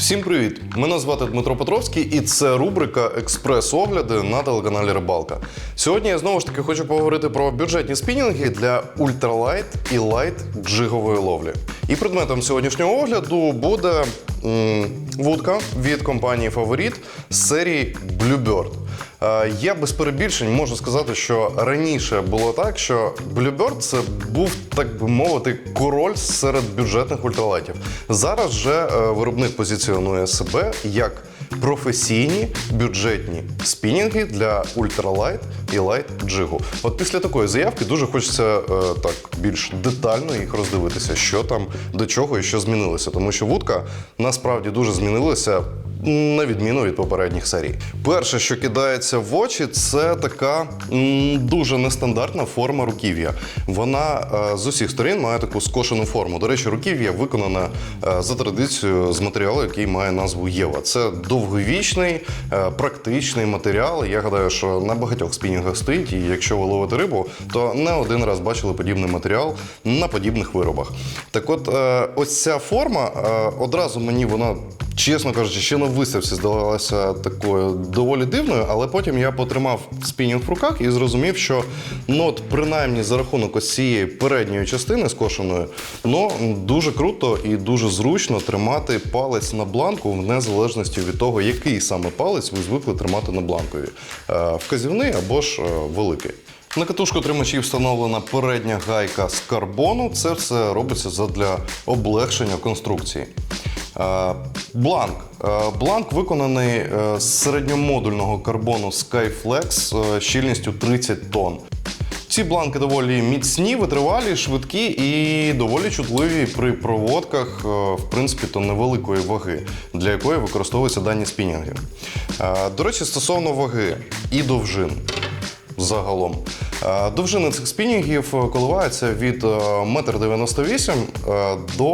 Всім привіт! Мене звати Дмитро Петровський, і це рубрика Експрес-огляди на телеканалі Рибалка. Сьогодні я знову ж таки хочу поговорити про бюджетні спінінги для ультралайт і лайт джигової ловлі. І предметом сьогоднішнього огляду буде м, вудка від компанії Фаворіт з серії Bluebird. Е, Я без перебільшень можу сказати, що раніше було так, що Bluebird це був, так би мовити, король серед бюджетних ультралайтів. Зараз же е, виробник позиціонує себе як професійні бюджетні спінінги для ультралайт і лайт джигу. От після такої заявки дуже хочеться е, так більш детально їх роздивитися, що там до чого і що змінилося. Тому що вудка насправді дуже змінилася на відміну від попередніх серій. Перше, що кидається в очі, це така дуже нестандартна форма руків'я. Вона е, з усіх сторін має таку скошену форму. До речі, руків'я виконане е, за традицією з матеріалу, який має назву Єва. Це довговічний, е, практичний матеріал. Я гадаю, що на багатьох спінінгах стоїть, і якщо ви ловите рибу, то не один раз бачили подібний матеріал на подібних виробах. Так от, ось ця форма одразу мені вона чесно кажучи, ще на виставці здавалася такою доволі дивною, але потім я потримав спінінг в руках і зрозумів, що ну от принаймні за рахунок ось цієї передньої частини скошеної, ну дуже круто і дуже зручно тримати палець на бланку в незалежності від того, який саме палець ви звикли тримати на бланкові. Е, Вказівний або ж е, великий. На катушку тримачів встановлена передня гайка з карбону. Це все робиться задля облегшення конструкції. Е, Бланк. Е, Бланк виконаний е, з середньомодульного карбону Skyflex е, щільністю 30 тонн. Ці бланки доволі міцні, витривалі, швидкі і доволі чутливі при проводках, в принципі, то невеликої ваги, для якої використовуються дані спінінги. До речі, стосовно ваги і довжин загалом. Е, Довжини цих спінінгів е, коливаються від е, 1,98 м е, до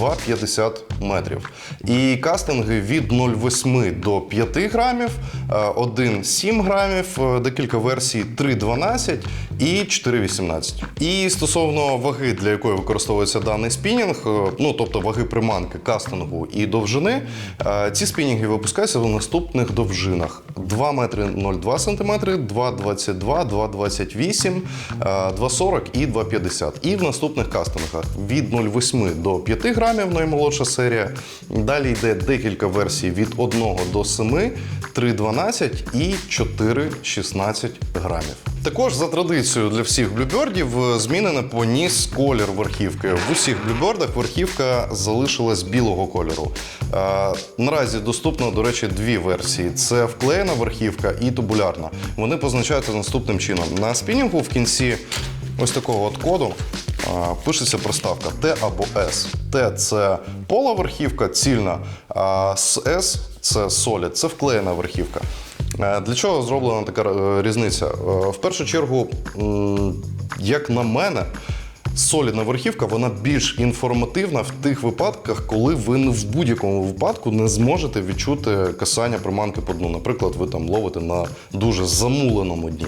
2,50 метрів. І кастинги від 0,8 до 5 грамів, е, 1,7 грамів, е, декілька версій 3,12 і 4,18. І стосовно ваги, для якої використовується даний спінінг, е, ну тобто ваги приманки, кастингу і довжини, е, ці спінінги випускаються в наступних довжинах: 2 метри 0,2 см, 2,22, 2,28, е, 2,40 і 2,50. І в наступних кастингах від 0,8 до 5 грамів, наймолодша серія. Далі йде декілька версій від 1 до 7, 3,12 і 4,16 грамів. Також за традицією для всіх блюбердів е, змінено поніс колір верхівки. В усіх блюбердах верхівка залишилась білого кольору. Е, наразі доступно, до речі, дві версії: це вклеєна верхівка і тубулярна. Вони позначаються наступним чином. На спінінгу в кінці ось такого от коду а, пишеться проставка Т або С. Т це пола верхівка, цільна, а С це солід, це вклеєна верхівка. Е, Для чого зроблена така е, різниця? Е, В першу чергу, як на мене, солідна верхівка вона більш інформативна в тих випадках, коли ви в будь-якому випадку не зможете відчути касання приманки по дну. Наприклад, ви там ловите на дуже замуленому дні.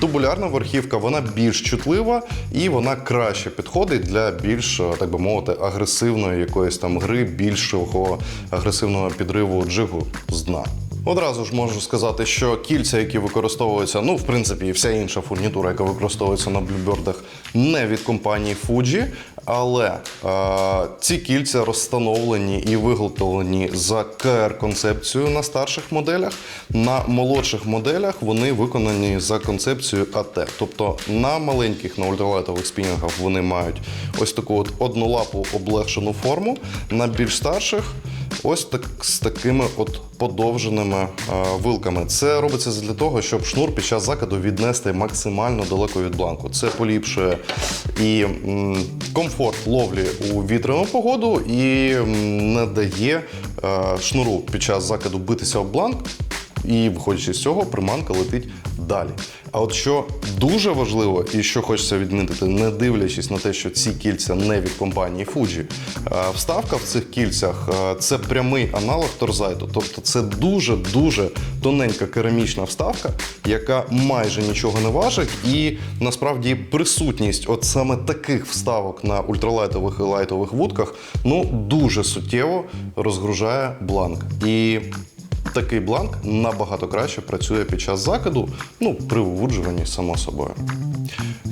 Тубулярна верхівка вона більш чутлива і вона краще підходить для більш, так би мовити, агресивної якоїсь там гри, більшого агресивного підриву джигу з дна. Одразу ж можу сказати, що кільця, які використовуються, ну в принципі, і вся інша фурнітура, яка використовується на блюбердах, не від компанії Fuji, але е, ці кільця розстановлені і виготовлені за КР-концепцією на старших моделях. На молодших моделях вони виконані за концепцією АТ. Тобто на маленьких на ультралайтових спінінгах вони мають ось таку от однолапу облегшену форму. На більш старших ось так з такими от подовженими е, вилками. Це робиться для того, щоб шнур під час закиду віднести максимально далеко від бланку. Це поліпшує і комфорт ловлі у вітряну погоду і не дає е, шнуру під час закиду битися об бланк. І виходячи з цього, приманка летить далі. А от що дуже важливо і що хочеться відмітити, не дивлячись на те, що ці кільця не від компанії Fuji, е, вставка в цих кільцях е, це прямий аналог торзайту. Тобто це дуже-дуже тоненька керамічна вставка, яка майже нічого не важить. І насправді присутність от саме таких вставок на ультралайтових і лайтових вудках ну дуже суттєво розгружає бланк. І Такий бланк набагато краще працює під час закиду, ну, при вивуджуванні, само собою.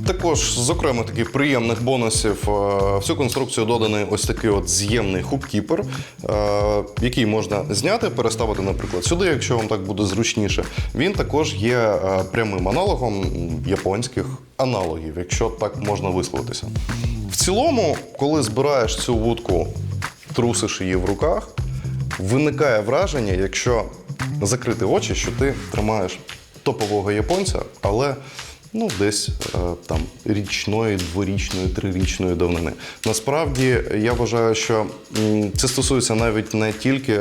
Також з окремих таких приємних бонусів е, в цю конструкцію доданий ось такий от з'ємний хубкіпер, е, який можна зняти, переставити, наприклад, сюди, якщо вам так буде зручніше. Він також є е, прямим аналогом японських аналогів, якщо так можна висловитися. В цілому, коли збираєш цю вудку, трусиш її в руках, виникає враження, якщо закрити очі, що ти тримаєш топового японця, але ну, десь е, там річної, дворічної, трирічної давнини. Насправді я вважаю, що це стосується навіть не тільки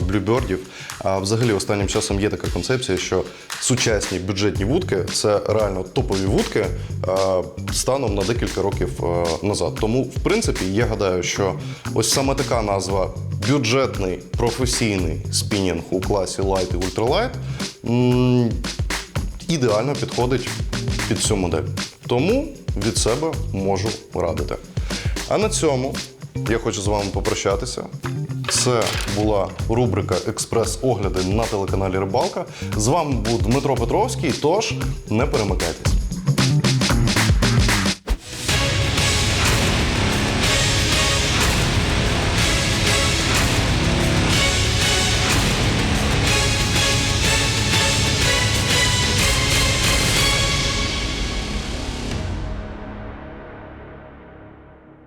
блюбердів, а взагалі останнім часом є така концепція, що сучасні бюджетні вудки це реально топові вудки е, станом на декілька років е, назад. Тому, в принципі, я гадаю, що ось саме така назва бюджетний професійний спінінг у класі Light і Ultralight ідеально підходить під цю модель. Тому від себе можу радити. А на цьому я хочу з вами попрощатися. Це була рубрика Експрес-огляди на телеканалі Рибалка. З вами був Дмитро Петровський. Тож не перемикайтесь.